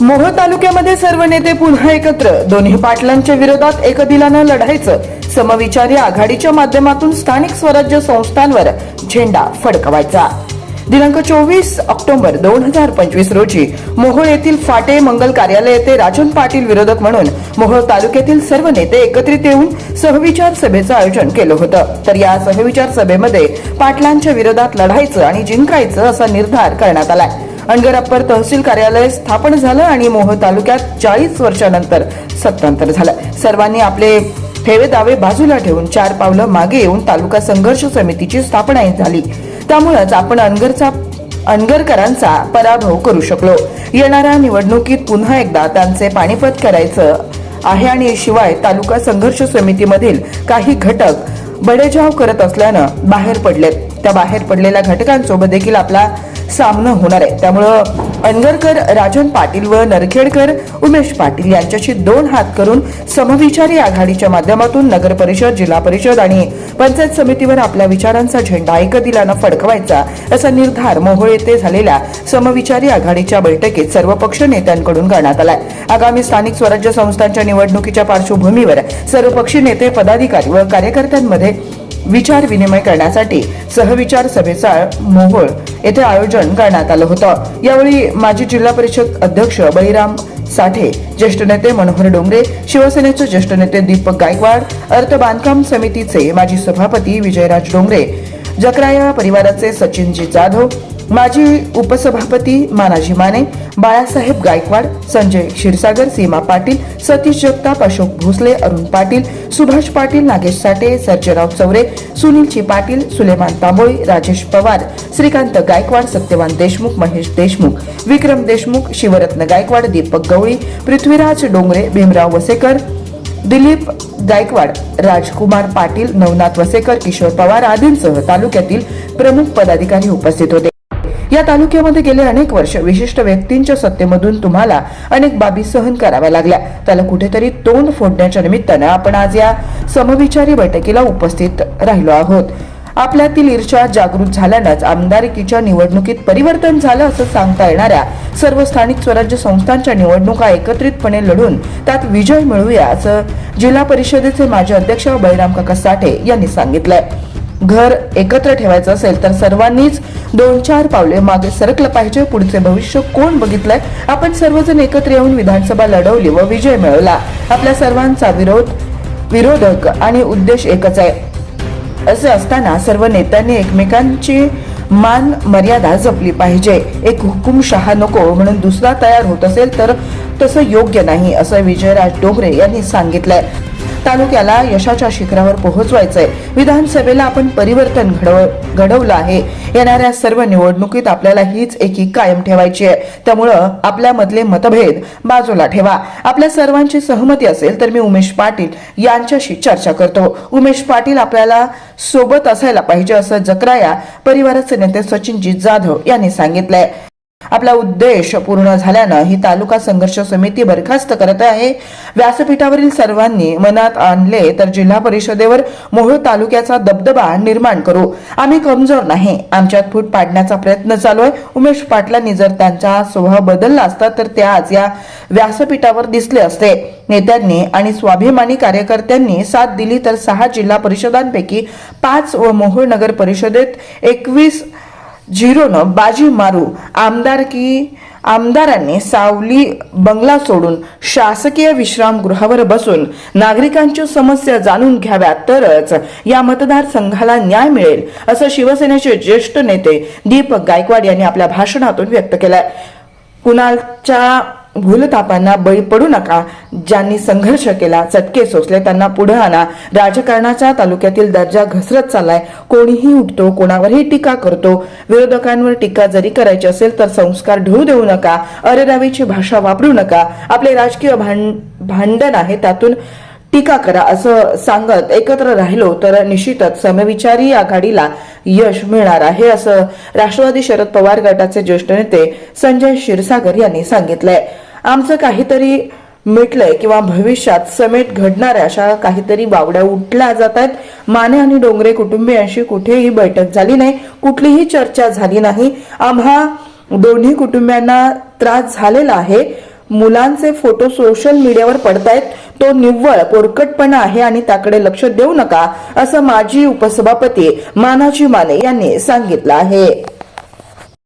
मोहोळ तालुक्यामध्ये सर्व नेते पुन्हा एकत्र. दोन्ही पाटलांच्या विरोधात एकदिलानं लढायचं. समविचारी आघाडीच्या माध्यमातून स्थानिक स्वराज्य संस्थांवर झेंडा फडकवायचा. दिनांक चोवीस ऑक्टोबर दोन हजार पंचवीस रोजी मोहोळ येथील फाटे मंगल कार्यालय येथे राजन पाटील विरोधक म्हणून मोहोळ तालुक्यातील सर्व नेते एकत्रित येऊन सहविचार सभेचं आयोजन केलं होतं. तर या सहविचार सभेमध्ये पाटलांच्या विरोधात लढायचं आणि जिंकायचं असा निर्धार करण्यात आलाय. अनगर अप्पर तहसील कार्यालय स्थापन झालं आणि मोह तालुक्यात चाळीस वर्षानंतर सत्तांतर झालं. सर्वांनी आपले ठेवे दावे बाजूला ठेवून चार पावलं मागे येऊन तालुका संघर्ष समितीची स्थापना झाली. त्यामुळेच आपण अनगरचा अनगरकरांचा पराभव करू शकलो. येणाऱ्या निवडणुकीत पुन्हा एकदा त्यांचे पाणीपत करायचं आहे आणि शिवाय तालुका संघर्ष समितीमधील काही घटक बडेजाव करत असल्यानं बाहेर पडलेत. त्या बाहेर पडलेल्या घटकांसोबत देखील आपला सामना होणार आहे. त्यामुळं अनगरकर राजन पाटील व नरखेडकर उमेश पाटील यांच्याशी दोन हात करून समविचारी आघाडीच्या माध्यमातून नगर परिषद जिल्हा परिषद आणि पंचायत समितीवर आपल्या विचारांचा झेंडा एकदिलानं फडकवायचा असा निर्धार मोहोळ येथे झालेल्या समविचारी आघाडीच्या बैठकीत सर्व पक्ष नेत्यांकडून करण्यात आलाय. आगामी स्थानिक स्वराज्य संस्थांच्या निवडणुकीच्या पार्श्वभूमीवर सर्व पक्षी नेते पदाधिकारी व कार्यकर्त्यांमध्ये विचार विनिमय करण्यासाठी सहविचार सभेचा मोहोळ येथे आयोजन करण्यात आलं होतं. यावेळी माजी जिल्हा परिषद अध्यक्ष बळीराम साठे ज्येष्ठ नेते मनोहर डोंगरे शिवसेनेचे ज्येष्ठ नेते दीपक गायकवाड अर्थ बांधकाम समितीचे माजी सभापती विजयराज डोंगरे जकराया परिवाराचे सचिनजी जाधव माजी उपसभापती मानाजी माने बाळासाहेब गायकवाड संजय क्षीरसागर सीमा पाटील सतीश जगताप अशोक भोसले अरुण पाटील सुभाष पाटील नागेश साठे सर्जराव चौरे सुनीलची पाटील सुलेमान तांबोळी राजेश पवार श्रीकांत गायकवाड सत्यवान देशमुख महेश देशमुख विक्रम देशमुख शिवरत्न गायकवाड दीपक गवळी पृथ्वीराज डोंगरे भीमराव वसेकर दिलीप गायकवाड राजकुमार पाटील नवनाथ वसेकर किशोर पवार आदींसह तालुक्यातील प्रमुख पदाधिकारी उपस्थित होते. या तालुक्यामध्ये गेले अनेक वर्ष विशिष्ट व्यक्तींच्या सत्तेमधून तुम्हाला अनेक बाबी सहन कराव्या लागल्या. त्याला कुठेतरी तोंड फोडण्याच्या निमित्तानं आपण आज या समविचारी बैठकीला उपस्थित राहिलो आहोत. आपल्यातील ईर्षा जागृत झाल्यानंच आमदारकीच्या निवडणुकीत परिवर्तन झालं असं सांगता येणाऱ्या सर्व स्थानिक स्वराज्य संस्थांच्या निवडणुका एकत्रितपणे लढून त्यात विजय मिळवूया असं जिल्हा परिषदेचे माजी अध्यक्ष बळीराम काका साठे यांनी सांगितलंय. घर एकत्र ठेवायचं असेल तर सर्वांनीच दोन चार पावले मागे सरकलं पाहिजे. पुढचे भविष्य कोण बघितलंय? आपण सर्वजण एकत्र येऊन विधानसभा लढवली व विजय मिळवला. आपल्या सर्वांचा विरोध विरोधक आणि उद्देश एकच आहे. असे असताना सर्व नेत्यांनी एकमेकांची मान मर्यादा जपली पाहिजे. एक हुकुमशहा नको म्हणून दुसरा तयार होत असेल तर तसं योग्य नाही असं विजयराज डोंगरे यांनी सांगितलंय. तालुक्याला यशाच्या शिखरावर पोहोचवायचंय. विधानसभेला आपण परिवर्तन घडव घडवलं आहे. येणाऱ्या सर्व निवडणुकीत आपल्याला हीच एकी कायम ठेवायची आहे. त्यामुळं आपल्यामधले मतभेद बाजूला ठेवा. आपल्या सर्वांची सहमती असेल तर मी उमेश पाटील यांच्याशी चर्चा करतो. उमेश पाटील आपल्याला सोबत असायला पाहिजे असं जकराया परिवाराचे नेते सचिनजी जाधव यांनी सांगितलंय. आपला उद्देश पूर्ण झाल्यानं ही तालुका संघर्ष समिती बरखास्त करत आहे. व्यासपीठावरील सर्वांनी मनात आणले तर जिल्हा परिषदेवर मोहोळ तालुक्याचा दबदबा निर्माण करू. आम्ही कमजोर नाही. आमच्यात फूट पाडण्याचा प्रयत्न चालू आहे. उमेश पाटलांनी जर त्यांचा स्वभाव बदलला असता तर ते आज या व्यासपीठावर दिसले असते. नेत्यांनी आणि स्वाभिमानी कार्यकर्त्यांनी साथ दिली तर सहा जिल्हा परिषदांपैकी पाच व मोहोळ नगर परिषदेत एकवीस झिरोनं बाजी मारू आमदारकी आमदारांनी सावली बंगला सोडून शासकीय विश्रामगृहावर बसून नागरिकांच्या समस्या जाणून घ्याव्या तरच या मतदारसंघाला न्याय मिळेल असं शिवसेनेचे ज्येष्ठ नेते दीपक गायकवाड यांनी आपल्या भाषणातून व्यक्त केलं कुणालच्या भूलतापांना बळी पडू नका. ज्यांनी संघर्ष केला चटके सोसले त्यांना पुढे आणा. राजकारणाचा तालुक्यातील दर्जा घसरत चाललाय. कोणीही उठतो कोणावरही टीका करतो. विरोधकांवर टीका जरी करायची असेल तर संस्कार ढळू देऊ नका. अरेरावीची भाषा वापरू नका. आपले राजकीय भांड भांडण आहे त्यातून टीका करा असं सांगत एकत्र राहिलो तर निश्चितच समविचारी आघाडीला यश मिळणार आहे असं राष्ट्रवादी शरद पवार गटाचे ज्येष्ठ नेते संजय क्षीरसागर यांनी सांगितलंय. आमचं काहीतरी मिटलंय किंवा भविष्यात समेट घडणाऱ्या अशा काहीतरी बावड्या उठल्या जात आहेत माने आणि डोंगरे कुटुंबियांशी कुठेही बैठक झाली नाही कुठलीही चर्चा झाली नाही. आम्हा दोन्ही कुटुंबियांना त्रास झालेला आहे. मुलांचे फोटो सोशल मीडियावर पडतायत. तो निव्वळ पोरकटपणा आहे आणि त्याकडे लक्ष देऊ नका असं माजी उपसभापती मानाजी माने यांनी सांगितलं आहे.